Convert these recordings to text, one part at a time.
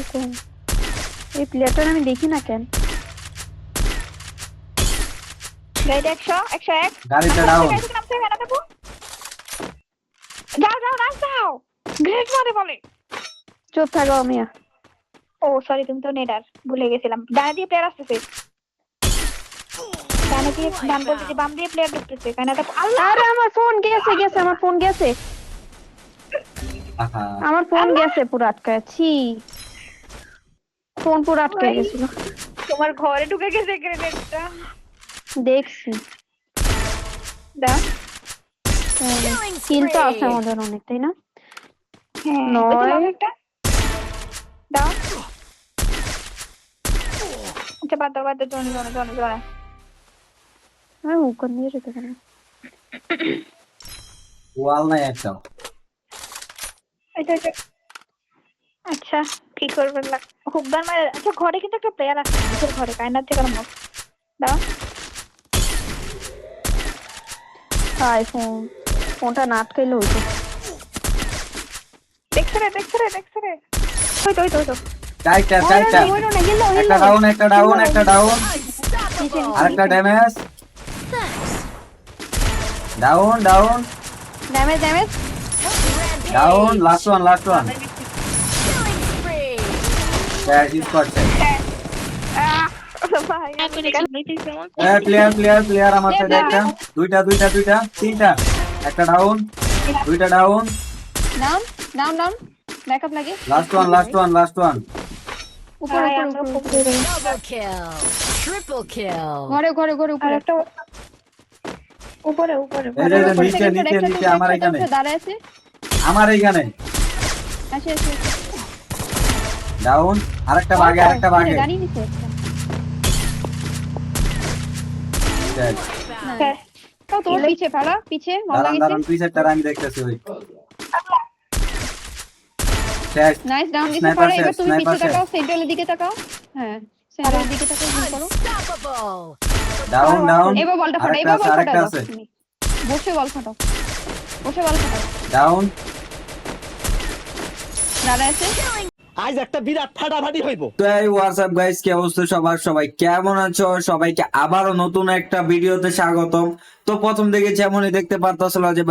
আলাইকুম এই প্লেয়ারটা আমি দেখি না কেন? গাইড একশো একশো এক। গাড়িটা ডাউন গাড়ি থেকে নামতে হবে না দেবো যাও যাও নাচ যাও গ্রেট মারে বলে। চুপ থাকো মিয়া। ও সরি তুমি তো নেডার। ভুলে গেছিলাম। ডানে দিয়ে প্লেয়ার আসতেছে। ডানে দিয়ে ডান বলতে বাম দিয়ে প্লেয়ার ঢুকতেছে। কেন এটা আল্লাহ! আরে আমার ফোন গেছে গেছে আমার ফোন গেছে। আমার ফোন গেছে পুরো আটকায়। ছি। ফোন পুরো আটকায় গেছিল। তোমার ঘরে ঢুকে গেছে গ্রেনেডটা দেখছি। দাও। কিল তো আছে আমাদের অনেক তাই না? হ্যাঁ নয়। দাও। আচ্ছা বাদ দাও বাদ দাও জনে জনে জনে জনে আমি দিয়ে যেতে পারি। ওয়াল নাই এটা। আচ্ছা। কি করবেন হুকদার মারে। আচ্ছা ঘরে কিন্তু একটা প্লেয়ার আছে নিজের ঘরে কায়নার থেকে মুখ দাও। হাই ফোন ফোনটা না আটকাইলে হইতো। দেখছে রে দেখছে রে দেখছে রে। ওই তো ওই তো ওই তো। চারটা চারটা ওই না গেল একটা ডাউন একটা ডাউন একটা ডাউন আরেকটা damage down down damage damage down last one last one আমি প্লেয়ার প্লেয়ার প্লেয়ার আমার একটা। দুইটা দুইটা দুইটা তিনটা। একটা ডাউন দুইটা down down down down backup লাগে last one last one last one উপরে. ঘরে ঘরে ঘরে উপরে। একটা উপরে উপরে এই যে, এই যে, উপরে। নিচে নিচে নিচে আমার এখানে দাঁড়ায় আছে। আমার এখানে। আসে আসে। ডাউন আরেকটা বাগে আরেকটা বাগে। হ্যাঁ। তোর পিছে পিছে দাঁড়ান আমি দেখতেছি ওই। শেষ নাইস ডাউন দিছে পরে এবার তুমি পিছে তাকাও সেন্ট্রালের দিকে তাকাও। হ্যাঁ সেন্ট্রালের দিকে তাকাও জুম করো। ডাউন ডাউন এবার বলটা ফাটা এবার বল আরেকটা ফাটাও। আছে। তুমি বসে বল ফাটাও। বসে বল ফাটাও। ডাউন আছে? আজ একটা বিরাট ফাটাফাটি হইব। তো এই হোয়াটসঅ্যাপ গাইস কি অবস্থা সবার? সবাই কেমন আছো? সবাইকে আবারও নতুন একটা ভিডিওতে স্বাগতম। তো প্রথম যেমনই দেখতে পারতেছিল যে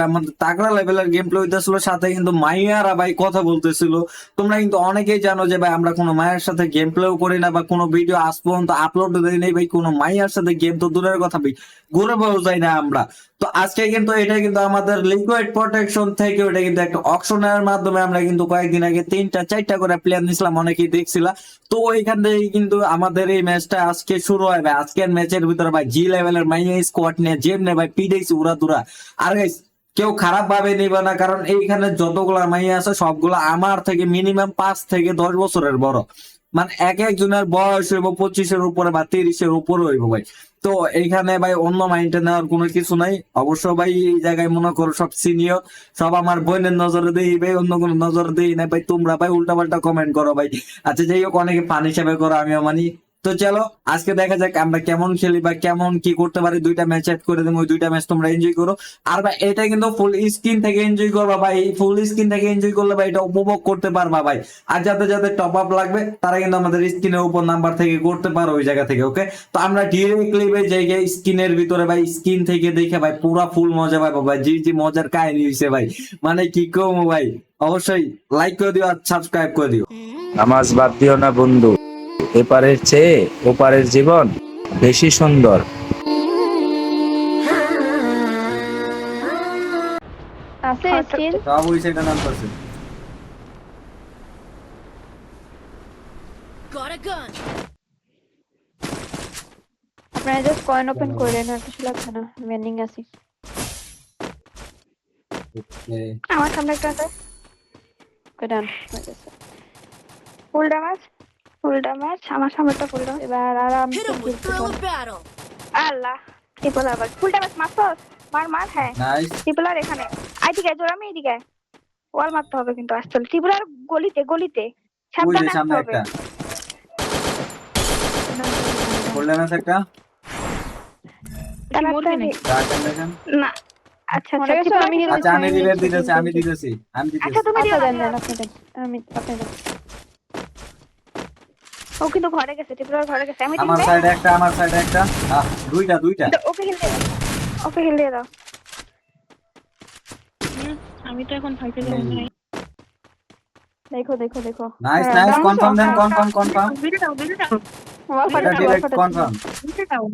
তাগড়া লেভেলের গেম প্লে হইতেছিল, সাথে কিন্তু মাইয়ারা ভাই কথা বলতেছিল। তোমরা কিন্তু অনেকেই জানো যে ভাই, আমরা কোনো মায়ের সাথে গেম প্লেও করি না বা কোনো ভিডিও আজ পর্যন্ত আপলোড দেই নাই ভাই, কোনো মাইয়ার সাথে গেম তো দূরের কথা ভাই, ঘুরে যায় না আমরা। তো আজকে কিন্তু এটা কিন্তু আমাদের লিকুইড প্রোটেকশন থেকে ওটা কিন্তু একটা অকশনের মাধ্যমে আমরা কিন্তু কয়েকদিন আগে তিনটা চারটা করে প্লেয়ার নিছিলাম অনেকেই দেখছিলাম তো ওইখান থেকে কিন্তু আমাদের এই ম্যাচটা আজকে শুরু হয় ভাই। আজকের ম্যাচের ভিতরে ভাই জি লেভেলের মাইয়া স্কোয়াড নিয়ে জেম যেমনে ভাই পিডেছি উড়া দুরা আর guys, কেউ খারাপ ভাবে নিবে না কারণ এইখানে যতগুলা মাইয়া আছে সবগুলো আমার থেকে মিনিমাম পাঁচ থেকে দশ বছরের বড়। মানে এক একজনের বয়স হইব পঁচিশের উপরে বা তিরিশের উপরে হইব ভাই। তো এইখানে ভাই অন্য মাইন্ডে নেওয়ার কোনো কিছু নাই। অবশ্য ভাই এই জায়গায় মনে করো সব সিনিয়র সব আমার বোনের নজরে দেই ভাই, অন্য কোনো নজরে দিই না ভাই। তোমরা ভাই উল্টা পাল্টা কমেন্ট করো ভাই। আচ্ছা যাই হোক, অনেকে পানি হিসাবে করো, আমিও মানি। তো চলো, আজকে দেখা যাক আমরা কেমন খেলি বা কেমন কি করতে পারি। দুইটা ম্যাচ অ্যাড করে দেবো, ওই দুইটা ম্যাচ তোমরা এনজয় করো। আর ভাই, এটা কিন্তু ফুল স্ক্রিন থেকে এনজয় করবা ভাই। ফুল স্ক্রিন থেকে এনজয় করলে ভাই এটা উপভোগ করতে পারবা ভাই। আর যাদের যাদের টপ আপ লাগবে, তারা কিন্তু আমাদের স্ক্রিনের উপর নাম্বার থেকে করতে পারো ওই জায়গা থেকে ওকে তো আমরা ডিরেক্টলি ভাই জায়গায় স্ক্রিনের ভিতরে ভাই স্ক্রিন থেকে দেখে ভাই পুরা ফুল মজা ভাই। জি জি, মজার কাহিনী হয়েছে ভাই। মানে কি কম ভাই? অবশ্যই লাইক করে দিও আর সাবস্ক্রাইব করে দিও। নামাজ বাদ দিও না বন্ধু। এপারের চেয়ে ওপারের জীবন বেশি সুন্দর। আছে স্টিল? সব ওই সাইডে নাম করছে। Got a gun. আপনারা জাস্ট কয়েন ওপেন করে না কিছু না আছি আমার সামনে একটা আছে। ডান ফুল ড্যামেজ ফুল ড্যামেজ আমার এবার আরাম Hit him with thrill of battle. Allah triple আবার? ফুল ড্যামেজ মারছস মার মার হ্যাঁ। ট্রিপল আর এখানে। আই দিকে জোর আমি এদিকে ওয়াল মারতে হবে কিন্তু আসতে ট্রিপল আর গলিতে। গলিতে সাবধানে আসতে হবে। একটা। গোল্ডেন একটা? দাঁড়াতে মরবি হবে। নাকি? রাখেন দেখেন না। আচ্ছা আচ্ছা আমি আচ্ছা আমি দিতেছি আমি দিতেছি আচ্ছা তুমি আচ্ছা দিও আমি আপনি ও কিন্তু ঘরে গেছে ত্রিপুরার ঘরে গেছে। আমি আমার সাইডে একটা আমার সাইডে একটা। আহ, দুইটা দুইটা। ওকে হিল দাও। ওকে হিল দাও। আমি তো এখন ফাইটে যাব না দেখো দেখো দেখো। Nice nice confirm then confirm confirm video দাও ভিডিও দাও। wall এটা ফাটাচ্ছে, wall ডিরেক্ট ফাটাচ্ছে। কনফার্ম ভিডিও দাও।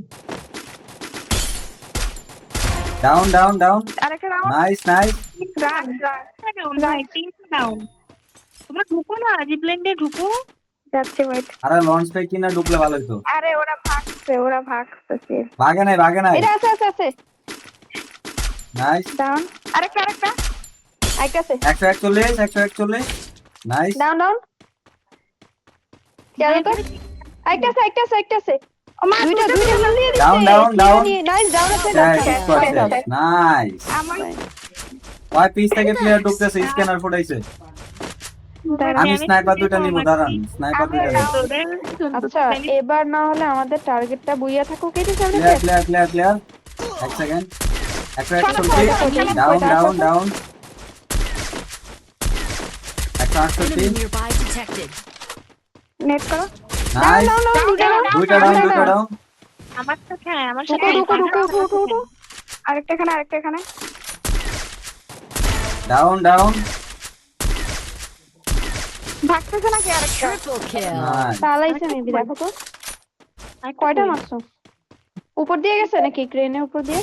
ডাউন ডাউন ডাউন আরেকটা round nice nice run run down ভাই ডাউন তোমরা ঢুকো না জিপ্লেন্ডে ঢুকো। যাচ্ছে ওয়েট আরে লঞ্চ কিনা ঢুকলে ভালো হতো আরে ওরা ভাগছে ওরা ভাগছে ভাগে নাই ভাগে নাই। এটা আছে আছে আছে। নাইস ডাউন আরেকটা আরেকটা। আরেকটা আছে। একশো একচল্লিশ একশো একচল্লিশ। নাইস ডাউন ডাউন কেন তো আরেকটা আছে আরেকটা আছে আরেকটা. নাইস ডাউন নাইস পিস থেকে প্লেয়ার ঢুকতেছে? স্ক্যানার ফুটাইছে। আমি স্নাইপার দুইটা নিব দাঁড়ান স্নাইপার তোদের আচ্ছা এবার না হলে আমাদের টার্গেটটা বুইয়া থাকুক যে সামনে প্লেয়ার প্লেয়ার প্লেয়ার এক সেকেন্ড একশো একচল্লিশ ডাউন ডাউন ডাউন একশো আটষট্টি নেট করো। দুইটা ডাউন দুইটা ডাউন আমার হ্যাঁ আমার সাথে আরেকটা এখানে আরেকটা এখানে। ডাউন ডাউন ভাগতেছে নাকি আরেকটা. পালাইছে মেবি দেখো তো কয়টা মারছো? উপর দিয়ে গেছে নাকি ক্রেনের উপর দিয়ে?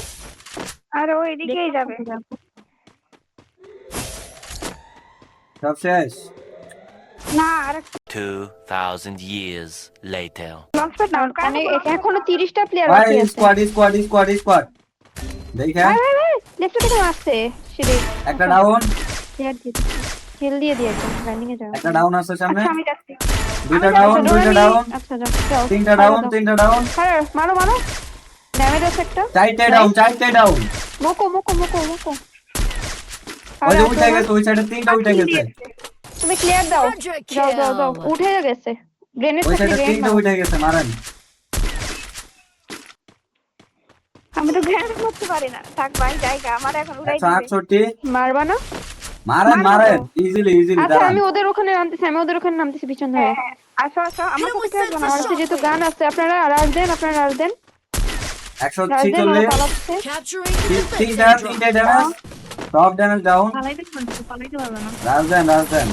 আর ও এদিকেই যাবে। সব শেষ? না আরেকটা 2,000 years later. Launch pad now মানে এখনও তিরিশটা প্লেয়ার বাকি আছে। স্কোয়াড স্কোয়াড স্কোয়াড স্কোয়াড দেখেন ভাই ভাই ভাই লেফট থেকে আসছে সিঁড়ি একটা ডাউন প্লেয়ার হিল দিয়ে দিয়ে একদম রানিং এ যাও একটা ডাউন আছে সামনে। আচ্ছা আমি যাচ্ছি। দুইটা ডাউন দুইটা ডাউন আচ্ছা যাও যাও। তিনটা ডাউন তিনটা ডাউন আরে, মারো মারো। ড্যামেজ আছে একটা। চারটে ডাউন চারটে ডাউন মোকো মোকো মোকো মোকো। ওই আরে, যে উঠে গেছে ওই সাইডে তিনটা উঠে গেছে। তুমি ক্লিয়ার দাও। যাও যাও যাও। উঠে গেছে। গ্রেনেড ওই সাইডে গ্রেনেড তিনটা উঠে গেছে মারেন। আমি তো গ্র্যান্ড করতে পারি না। থাক ভাই জায়গা আমার এখন উড়াই একশো দিবে। আটষট্টি। মারবা না। মারেন মারেন ইজিলি ইজিলি আচ্ছা আমি ওদের ওখানে নামতেছি আমি ওদের ওখানে নামতেছি পিছন ধরে। হ্যাঁ, আসো আসো আমার আসবে না। আমার কাছে যেহেতু গান আছে আপনারা রাজ দেন আপনারা রাজ দেন। একশো রাজ দেন ওরা ছিচল্লিশ পালাচ্ছে। Capturing the তিনটা তিনটা ড্যামেজ সব ড্যামেজ ডাউন রাজ দেন রাজ দেন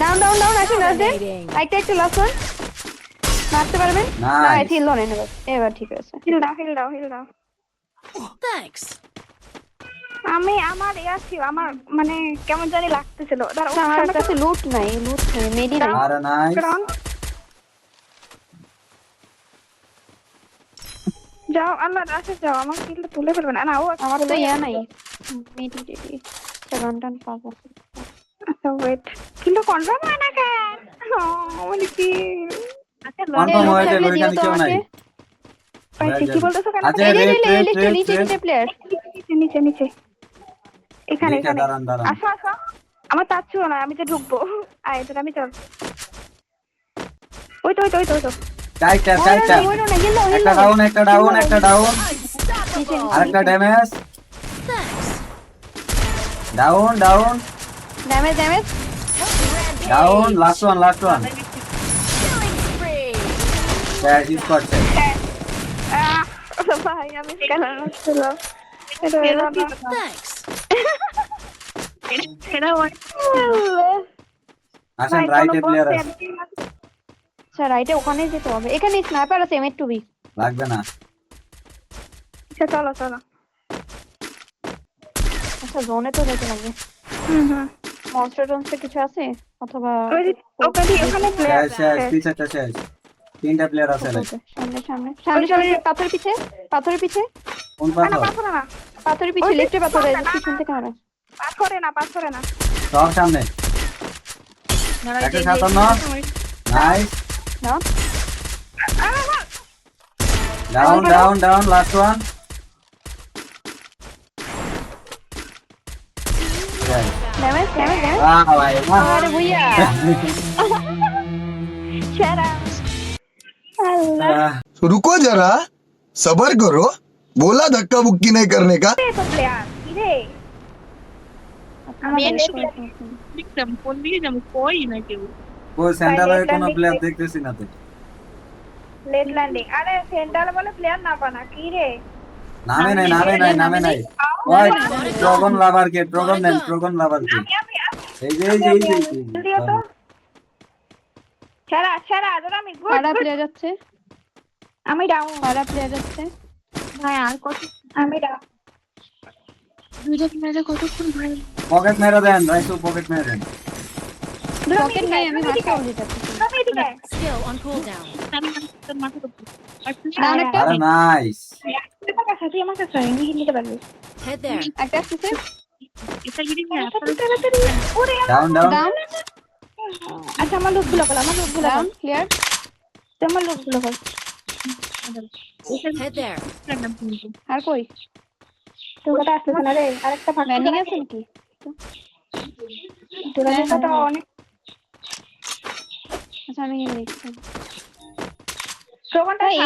ডাউন ডাউন ডাউন আসুন রাজ দেন. একটা একটা লাস্ট ওয়ান মারতে পারবেন? না. হিল ধরেন এবার এবার ঠিক আছে। হিল দাও হিল দাও হিল দাও। Thanks. আমি আমার ইয়া ছিল আমার মানে কেমন জানি লাগতেছিল। আমার কাছে লুট নাই লুট নাই মেডি নাই। আরে যাও আল্লাহ রাশে যাও আমার কিলটা তুলে ফেলবে না। না ও আমার তো ইয়া নাই। মেডি আচ্ছা গান পাবো। আচ্ছা ওয়েট কিলটা কনফার্ম হয় না কেন? ও, মানে কি? আচ্ছা কনফার্ম ওইখানে কেউ নাই। কি বলতেছো কেন? আচ্ছা রেড রেড রেড নিচে রেড নিচে প্লেয়ার নিচে নিচে নিচে। এখানে এখানে। দাঁড়ান দাঁড়ান। আসো আসো। আমার তার ছিল না আমি তো ঢুকবো। আয় তোর আমি চল। ওই তো ওই তো ওই তো ওই তো। চারটা চারটা একটা ডাউন একটা ডাউন একটা ডাউন আরেকটা damage down down damage damage down last one last one ভাই আমি কেন ছিল এটা আসেন রাইটে প্লেয়ার আছে। আচ্ছা রাইটে ওখানে যেতে হবে। এখানে স্নাইপার আছে এম টু বি লাগবে না। আচ্ছা চলো চলো। আচ্ছা জোনে তো যেতে লাগবে হুম হুম। মনস্টার টনস্টার কিছু আছে? অথবা ওখানে ওখানে প্লেয়ার শেষ পিছাটা শেষ তিনটা প্লেয়ার আছে সামনে সামনে। সামনে সামনে পাথরের পিছে পাথরের পিছে। কোন না পাথর পাথরে না পাথরের পিছে ওই যে লেফটে পাথরে না, না, পিছন থেকে মারা পাথরে না পাথরে না সব সামনে একশো সাতান্ন নাইস না down down down last one damage damage damage ভাই বাহ। আরে ভুইয়া সেরা আল্লাহ আহ, रुको जरा सबर करो बोला धक्का बुक्की नहीं करने का তো প্লেয়ার কি রে আমি আমাদের এসে দেখলাম কোন দিকে যাবো কই না কেউ ওই সেন্টারে দেখলাম কোনো দেখতে। প্লেয়ার দেখতেছি না তো লেট ল্যান্ডিং আরে সেন্টার বলে প্লেয়ার না পানা কি রে নামে নাই নামে নাই নামে নাই ওই ড্রাগন লাভার কে ড্রাগন নেন ড্রাগন লাভার কে এই যে এই যে এই যে, এই যে, এই দিও যে তো সেরা সেরা ধরো আমি গুড ফারা প্লেয়ার যাচ্ছে আমি ডাউন ফারা প্লেয়ার যাচ্ছে ভাই আর কত আমি ডাউন দুইটা ক্যামেরা কতক্ষণ ভাই? পকেট মেরে দেন রাইসু পকেট মেরে দেন। পকেট নেই আমি মাঠে অলরেডি যাচ্ছি। তুমি এদিকে। Skill on cooldown. আমি মাথা করতে আরে নাইস আমার কাছে আমার কাছে আমি নিতে পারবি। Head there. একটা আসতেছে এটা গিয়ে তাড়াতাড়ি ওরে ডাউন ডাউন ডাউন আচ্ছা আমার লোকগুলো কর আমার লোকগুলো কর ডাউন ক্লিয়ার আমার লোকগুলো কর Head আর কই? তোর কথা আসতেছে না রে। আরেকটা ফাঁকা ল্যান্ডিং আছে নাকি? তোর কথা অনেক আচ্ছা আমি দেখছি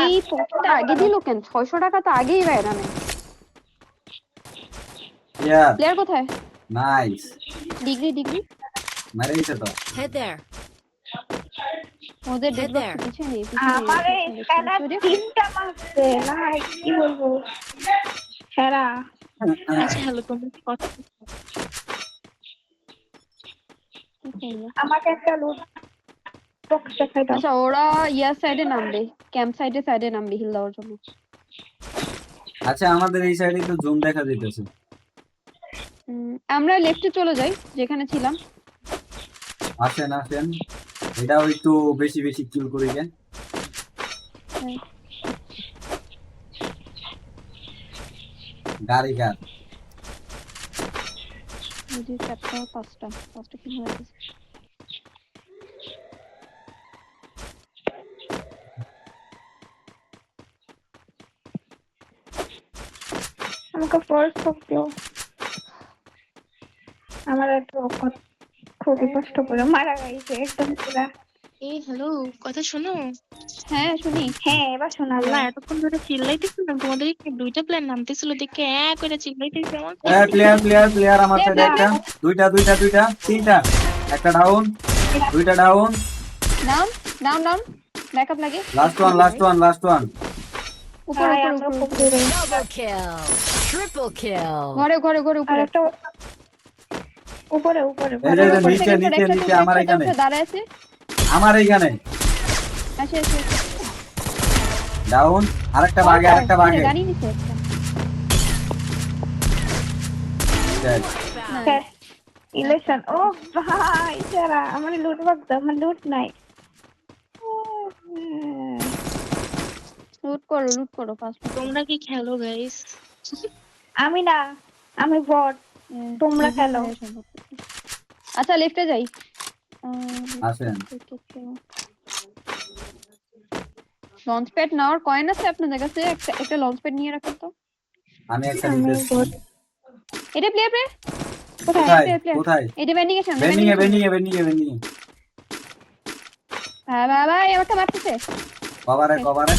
এই পকেটটা আগে দিল কেন? ছয়শো টাকা তো আগেই ব্যয় না ইয়া প্লেয়ার কোথায়? নাইস ডিগ্রি ডিগ্রি মেরে দিছে তো there. ওদের ডেড. পিছনে নেই আমার এই স্ক্যানার তিনটা মারছে না কি বলব? সেরা আচ্ছা হ্যালো তোমরা কি কথা আমাকে একটা বক্স দেখাই দাও। আচ্ছা ওরা ইয়ার সাইডে নামবে ক্যাম্প সাইডে সাইডে নামবে হিল দেওয়ার জন্য। আচ্ছা আমাদের এই সাইডে তো জুম দেখা দিতেছে। আমরা লেফটে চলে যাই যেখানে ছিলাম। আসেন আসেন। এটাও একটু বেশি বেশি কিল করি হ্যাঁ। গাড়ি চারটা, পাঁচটা পাঁচটা কি হয়ে আমাকে ফোর্স করতেও আমার একটু খুবই কষ্ট করে মারা গেছে একদম পুরা। এই হ্যালো কথা শোনো? হ্যাঁ শুনি। হ্যাঁ এবার শোনা যায় এতক্ষণ ধরে চিল্লাইতেছিলাম তোমাদের দুইটা প্ল্যান নামতেছিল দেখে এক করে চিল্লাইতেছে আমার। প্লেয়ার প্লেয়ার প্লেয়ার প্লেয়ার আমার সাইডে একটা। দুইটা দুইটা দুইটা তিনটা। একটা ডাউন দুইটা down down down down backup লাগে। Last one last one last one উপরে উপরে উপরে. Triple kill. ঘরে ঘরে ঘরে উপরে। একটা উপরে উপরে নিচে নিচে নিচে আমার এখানে। দাঁড়ায় আছে। আমার এইখানে। আসে আসে ডাউন আরেকটা বাগে আরেকটা বাগে গাড়ি নিচে ইলেকশন ও ভাই যারা আমার লুট বাগদা আমার লুট নাই। লুট করো লুট করো ফাস্ট তোমরা কি খেলো গাইস আমি না আমি বট তোমরা খেলো। আচ্ছা লেফটে যাই। আসেন। লঞ্চ প্যাড নেওয়ার কয়েন আছে আপনাদের কাছে? একটা একটা লঞ্চ প্যাড নিয়ে রাখুন তো। আমি একটা এটা প্লেয়ার প্লেয়ার কোথায়? কোথায় প্লেয়ার প্লেয়ার কোথায়? এটা ব্যান্ডিং এর সামনে বেনিয়ে বেনিয়ে বেনিয়ে বেনিয়ে হ্যাঁ বাবা আমাকে মারতেছে। কভারে কভারে।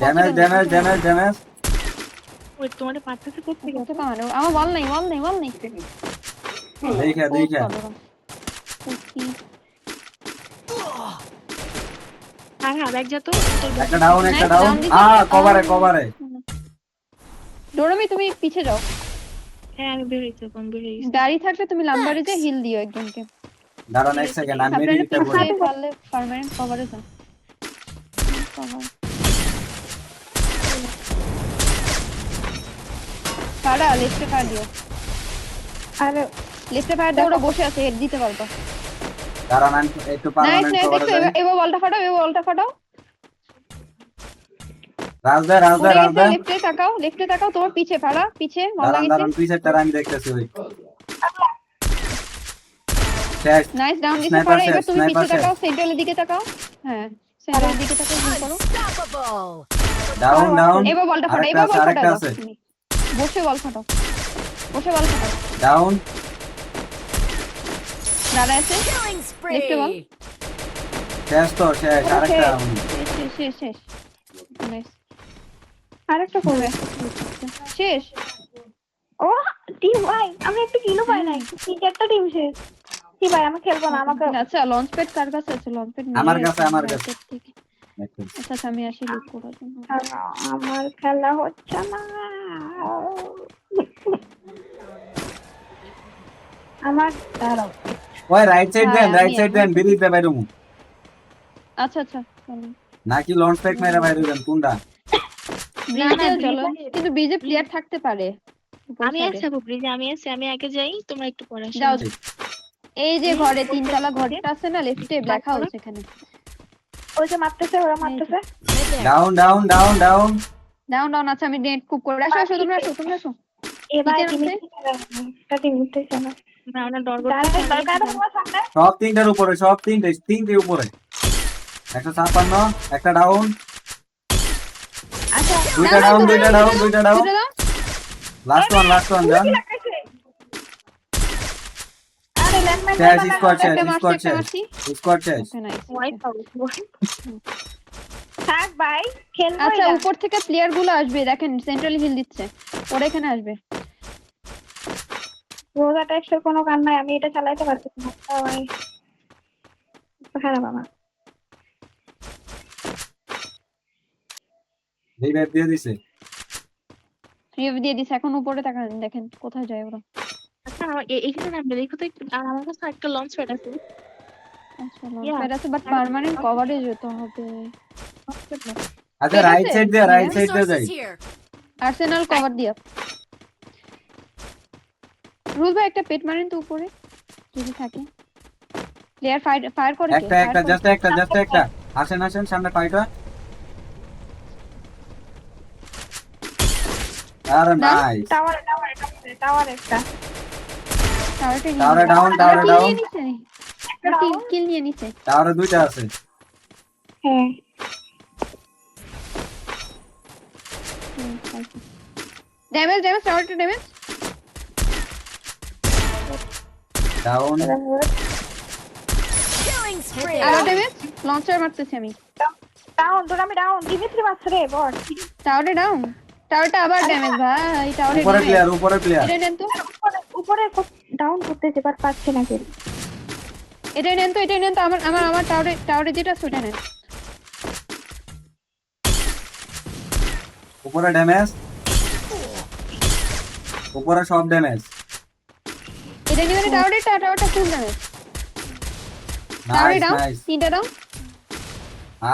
ড্যামেজ ড্যামেজ ড্যামেজ ড্যামেজ ওই তোমার পারতেছে করতে পড়তে পারে আমার ওয়াল নাই ওয়াল নাই ওয়াল নাই। দেখা দেখা। হ্যাঁ ব্যাগ যা তো একটা ডাউন একটা ডাউন আ কভারে কভারে ডোরমি তুমি পিছে যাও। হ্যাঁ আমি গাড়ি থাকলে তুমি লাম্বারে যে হিল দিও একজনকে। দাঁড়ান এক সেকেন্ড আমি মেডিকেটে পারলে পার্মানেন্ট কভারে যান কভার ফাড়া লেফটে ফাড় দিও। আরে লেফটে ফায়ার দিয়ে ওরা বসে আছে হেড দিতে পারবা দাঁড়ান আমি একটু নাইস পার্মানেন্ট নাইস দেখো যাই এবার বলটা ফাটাও এবার বলটা ফাটাও। রাজদা রাজদা রাজদা লেফটে তাকাও লেফটে তাকাও তোমার পিছে ফাড়া পিছে মন দাঁড়ান লাগিছে দাঁড়ান পিছের তারা আমি দেখতেছি ওই। শেষ। নাইস ডাউন দিছে Sniper ফাড়া এবার তুমি পিছে। তাকাও সেন্ট্রালের দিকে তাকাও। হ্যাঁ সেন্ট্রালের দিকে তাকাও জুম করো। ডাউন ডাউন এবার বলটা ফাটাও এবার আছে। বল আরেকটা ফাটাও। তুমি। বসে বল ফাটাও বসে বল ফাটাও ডাউন দাঁড়া আছে? up. spree. শেষ তো শেষ আরেকটা শেষ শেষ শেষ শেষ। নাইস আরেকটা করবে। শেষ। ও টিম ভাই আমি একটা কিলো পাই নাই। তিন চারটা টিম শেষ। কি ভাই আমি খেলব না আমাকে আচ্ছা লঞ্চ প্যাড কার কাছে আছে? লঞ্চ প্যাড আমার কাছে, আমার কাছে। থেকে আচ্ছা আচ্ছা আমি আসি লুট করার জন্য আমার খেলা হচ্ছে না। আমার দাঁড়াও। ওই রাইট সাইড দেন হ্যাঁ, রাইট সাইড দেন বেরিয়ে বাইরে মু আচ্ছা আচ্ছা নাকি লঞ্চ প্যাক মেরে বাইরে দেন কোনটা? ব্রিজে চলো। কিন্তু ব্রিজে প্লেয়ার থাকতে পারে আমি। আছি আপু ব্রিজে আমি আছি আমি আগে যাই তোমরা একটু পরে আসো। এই যে ঘরে তিনতলা ঘরটা আছে না লেফটে ব্ল্যাক হাউস এখানে ওই যে মারতেছে ওরা মারতেছে। Down down down down down down আচ্ছা আমি নেট কুক করে আসো আসো তোমরা আসো তোমরা আসো। এবার জানা সব তিনটার উপরে সব তিনটে তিনটে উপরে। একটা ছাপ্পান্ন একটা ডাউন আচ্ছা দুইটা ডাউন দুইটা ডাউন দুইটা down last one last one যান আরে ল্যান্ডমাইন শেষ স্কোয়াড শেষ একটা মারছি স্কোয়াড একটা শেষ মারছি স্কোয়াড শেষ ওকে নাইস ওয়াইপ পাবো থাক ভাই খেলব আচ্ছা এটা। উপর থেকে প্লেয়ারগুলো আসবে দেখেন সেন্ট্রাল হিল দিচ্ছে। ওরা এখানে আসবে। রোজা টেক্সের কোনো কান নাই আমি এটা চালাইতে পারতেছি না। ভাই খারাপ আমার। রিভাইভ দিয়ে দিছে। দিয়ে দিছে এখন উপরে তাকান দেখেন কোথায় যায় ওরা। আচ্ছা আমার- এখানে নামবে। দেখো তো আর আমার কাছে একটা লঞ্চ প্যাড আছে। আচ্ছা Yeah. লঞ্চ আছে বাট পার্মানেন্ট কভারেজ হতে হবে। আচ্ছা রাইট সাইড দিয়ে রাইট সাইড দিয়ে যাই। আর্সেনাল কভার দিয়া। রুল ভাই একটা পেট মারেন তো উপরে যদি থাকে। প্লেয়ার ফায়ার ফায়ার করে একটা একটা জাস্ট একটা জাস্ট একটা। আসেন আসেন সামনে ফাইটা আরে নাইস টাওয়ারে টাওয়ারে টাওয়ারে টাওয়ারে একটা। টাওয়ারটা নিয়ে টাওয়ারে ডাউন টাওয়ারে ডাউন কিল নিয়ে নিছে টাওয়ারে দুইটা আছে। হ্যাঁ। ড্যামেজ ড্যামেজ টাওয়ারটা ড্যামেজ ডাউন আরও ড্যামেজ লঞ্চার মারতেছি আমি। ডাউন তোর আমি ডাউন দিমিত্রি মারছে রে বট টাওয়ারে ডাউন টাওয়ারটা আবার ড্যামেজ ভাই টাওয়ারে উপরে প্লেয়ার উপরে প্লেয়ার এটা নেন তো। উপরে উপরে ডাউন করতেছে বাট পাচ্ছে না কেউ। এটা নেন তো এটা নেন তো আমার আমার আমার টাওয়ারে টাওয়ারে যেটা আছে ওটা নেন। উপরে ড্যামেজ উপরে সব ড্যামেজ এটা নিবেন টাওয়ারে টাওয়ারটা ফুল ড্যামেজ টাওয়ারে নাইস ডাউন নাইস তিনটা ডাউন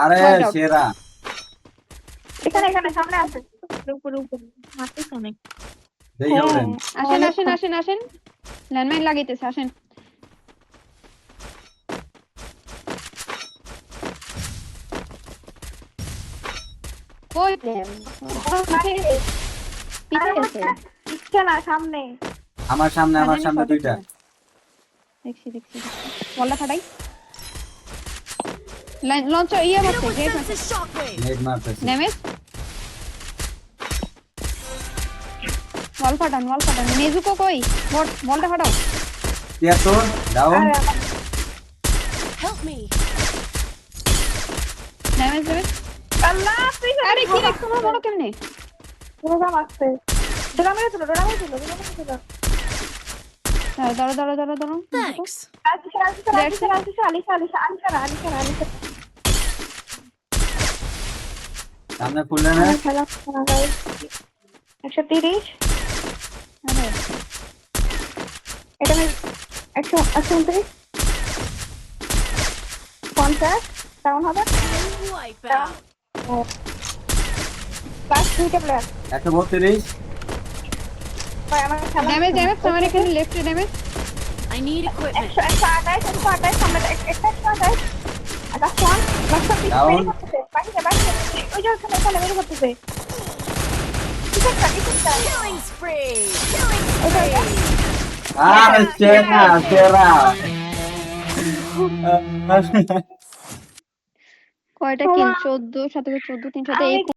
আরে সেরা। এখানে এখানে সামনে আছে। উপরে উপরে মারতেছে অনেক। দেখে আসেন আসেন আসেন আসেন। ল্যান্ডমাইন লাগিতেছে আসেন আমার সামনে আমার সামনে দুইটা। দেখছি দেখছি বললা ফাটাই লঞ্চ ইয়ে মারছে ড্যামেজ বল ফাটান বল ফাটান নেজুকো কই? বল বলটা ফাটাও। ইয়া তো ডাউন হেল্প মি ড্যামেজ দেবে আল্লাহ তুই আরে কি রাখছো বড় কেমনে? পুরো দাম আসছে। ডোরা মেরে চলো ডোরা মেরে চলো ডোরা মেরে চলো দাঁড়ো দাঁড়ো দাঁড়ো দাঁড়ো আলিশা আলিশা আলিশা আলিশা আলিশা আলিশা আলিশা আলিশা সামনে এখানে একশো একশো উনত্রিশ পঞ্চাশ ডাউন হবে প্লাস দুইটা প্লেয়ার একশো বত্রিশ ড্যামেজ ড্যামেজ আমার এখানে লেফটে damage I need equipment. Extra, extra attack, extra attack, combat, extra attack. That's one. That's one. Down. Back here, back here. Oh, you're coming, coming, coming, coming. Ah, será? Será? Corta aqui, 14, 14, 14, 38.